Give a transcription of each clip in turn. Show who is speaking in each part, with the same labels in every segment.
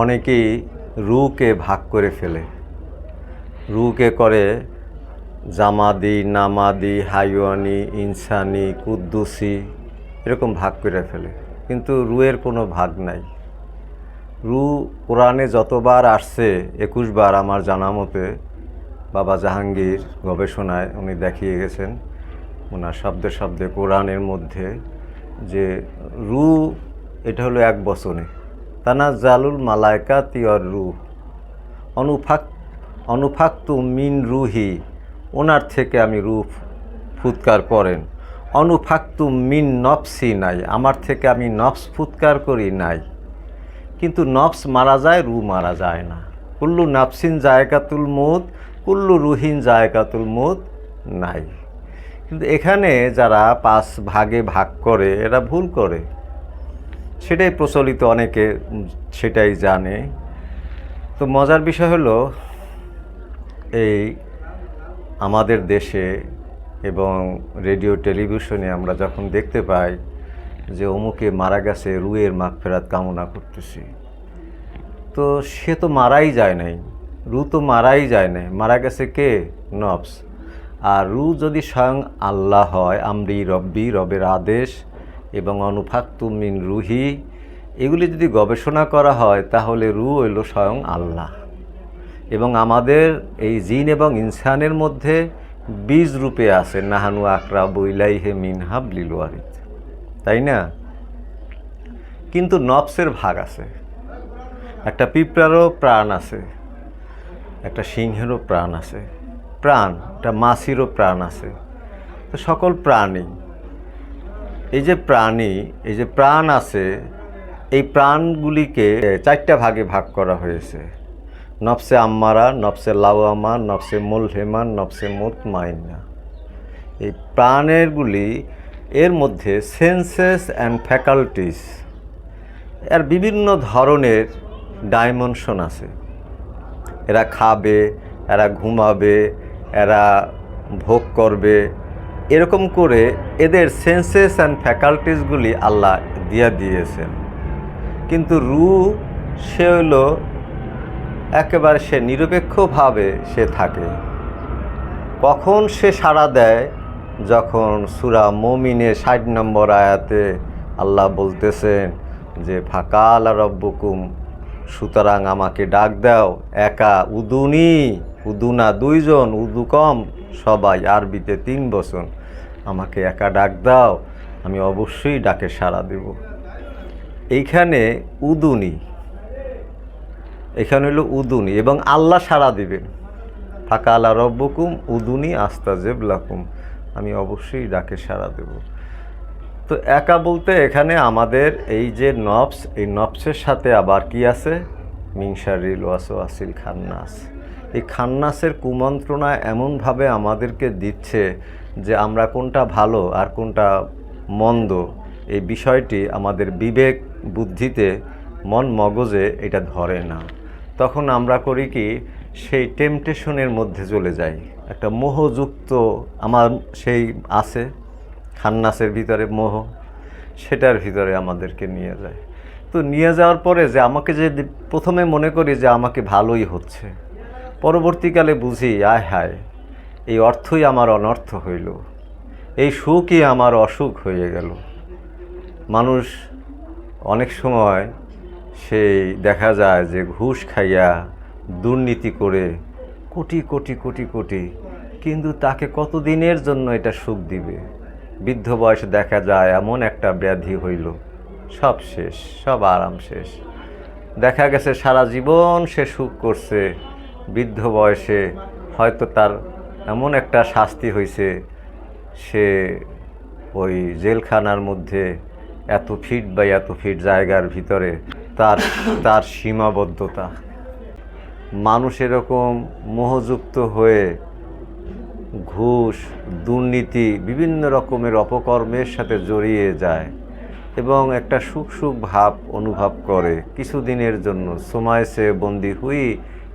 Speaker 1: অনেকেই রুকে ভাগ করে ফেলে। রুকে করে জামাদি, নামাদি, হাইওয়ানি, ইনসানি, কুদ্দুসি এরকম ভাগ করে ফেলে। কিন্তু রুয়ের কোনো ভাগ নাই। রু কোরআনে যতবার আসছে একুশ বার আমার জানা মতে, বাবা জাহাঙ্গীর গবেষণায় উনি দেখিয়ে গেছেন ওনার শব্দে শব্দে কোরআনের মধ্যে যে রু, এটা হলো এক বচনে। তানা জালুল মালায়কা তিয়র রু অনুফাক অনুফাক্তু মিন রুহি। ওনার থেকে আমি রু ফুৎকার করেন। অনুফাক্তু মিন নফসি নাই। আমার থেকে আমি নফস ফুৎকার করি নাই। কিন্তু নফস মারা যায় রু মারা যায় না। কুল্লু নাফসিন জায়কাতুল মুদ কুল্লু রুহিন জায়কাতুল মুদ নাই। কিন্তু এখানে যারা পাঁচ ভাগে ভাগ করে, এরা ভুল করে। সেটাই প্রচলিত, অনেকে সেটাই জানে। তো মজার বিষয় হলো, এই আমাদের দেশে এবং রেডিও, টেলিভিশনে আমরা যখন দেখতে পাই যে অমুকে মারা গেছে, রুয়ের মাগফেরাত কামনা করতেছি। তো সে তো মারাই যায় নাই, রু তো মারাই যায় নাই। মারা গেছে কে? নবস আর রু যদি স্বয়ং আল্লাহ হয়, আমরি রব্বি, রবের আদেশ এবং অনুফাক্তু মিন রুহি, এগুলি যদি গবেষণা করা হয়, তাহলে রু হইল স্বয়ং আল্লাহ। এবং আমাদের এই জিন এবং ইনসানের মধ্যে বীজ রূপে আছে, নাহানু আকরা বইলাই হে মিনহাব লিলুয়ারিত তাই না? কিন্তু নফসের ভাগ আছে। একটা পিঁপড়ারও প্রাণ আছে, একটা সিংহেরও প্রাণ আছে। প্রাণ, একটা মাছিরও প্রাণ আছে। তো সকল প্রাণী এই যে প্রাণী, এই যে প্রাণ আছে, এই প্রাণগুলিকে চারটা ভাগে ভাগ করা হয়েছে। নফসে আম্মারা, নফসে লাওয়ামা, নফসে মুলহেমান নফসে মুতমাইনা এই প্রাণেরগুলি, এর মধ্যে সেন্সেস অ্যান্ড ফ্যাকাল্টিস, এর বিভিন্ন ধরনের ডাইমেনশন আছে। এরা খাবে, এরা ঘুমাবে, এরা ভোগ করবে এরকম করে এদের সেন্সেস অ্যান্ড ফ্যাকাল্টিসগুলি আল্লাহ দিয়া দিয়েছেন। কিন্তু রু সে হলো একেবারে সে নিরপেক্ষভাবে সে থাকে। কখন সে সাড়া দেয়? যখন সুরা মমিনের ষাট নম্বর আয়াতে আল্লাহ বলতেছেন যে, ফাকাল রব্বুকুম, সুতরাং আমাকে ডাক দাও, একা উদুনি, উদুনা দুইজন, উদু কম, সবাই আরবিতে তিন বছর আমাকে একা ডাক দাও, আমি অবশ্যই ডাকে সাড়া দেব। এইখানে উদুনি। এখানে হলো উদুনি এবং আল্লাহ সাড়া দিবেন। ফাঁকা আল্লাহ রব্বকুম উদুনি আস্তাজেব লাকুম, আমি অবশ্যই ডাকে সাড়া দেব। তো একা বলতে এখানে আমাদের এই যে নফস, এই নফসের সাথে আবার কি আছে? মিংসারিল ওয়াসো আসিল খান্নাস। এই খান্নাসের কুমন্ত্রণা এমনভাবে আমাদেরকে দিচ্ছে যে আমরা কোনটা ভালো আর কোনটা মন্দ। এই বিষয়টি আমাদের বিবেক বুদ্ধিতে মন মগজে এটা ধরে না। তখন আমরা করি কি, সেই টেম্পটেশনের মধ্যে চলে যাই। একটা মোহযুক্ত আমার সেই আছে, খান্নাসের ভিতরে মোহ, সেটার ভিতরে আমাদেরকে নিয়ে যায়। তো নিয়ে যাওয়ার পরে যে আমাকে যে প্রথমে মনে করি যে আমাকে ভালোই হচ্ছে। পরবর্তীকালে বুঝি, আয় হায়, এই অর্থই আমার অনর্থ হইল। এই সুখই আমার অসুখ হয়ে গেল। মানুষ অনেক সময় সেই দেখা যায় যে ঘুষ খাইয়া দুর্নীতি করে কোটি কোটি কোটি কোটি, কিন্তু তাকে কতদিনের জন্য এটা সুখ দিবে? বৃদ্ধ বয়সে দেখা যায় এমন একটা ব্যাধি হইল, সব শেষ, সব আরাম শেষ। দেখা গেছে সারা জীবন সে সুখ করছে বৃদ্ধ বয়সে হয়তো তার এমন একটা শাস্তি হয়েছে, সে ওই জেলখানার মধ্যে এত ফিট বা এত ফিট জায়গার ভিতরে তার তার সীমাবদ্ধতা। মানুষ এরকম মোহযুক্ত হয়ে ঘুষ, দুর্নীতি, বিভিন্ন রকমের অপকর্মের সাথে জড়িয়ে যায় এবং একটা সুখ সুখ ভাব অনুভব করে। কিছুদিনের জন্য সময় সে বন্দি হুই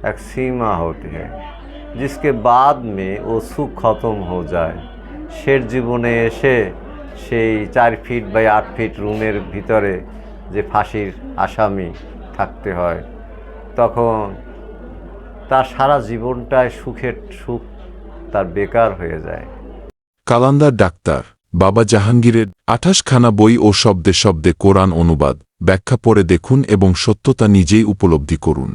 Speaker 1: এক सीमा होती है जिसके बाद में ও সুখ খতম হয়ে যায় শের জীবনে এসে সেই চার ফিট বাই আট ফিট রুমের ভিতরে যে ফাঁসির আসামি থাকতে হয় তখন তার সারা জীবনটায় সুখের সুখ তার বেকার হয়ে যায়
Speaker 2: কালান্দার ডাক্তার বাবা জাহাঙ্গীরের আঠাশখানা বই ও শব্দে শব্দে কোরআন অনুবাদ ব্যাখ্যা পড়ে দেখুন এবং সত্যতা নিজেই উপলব্ধি করুন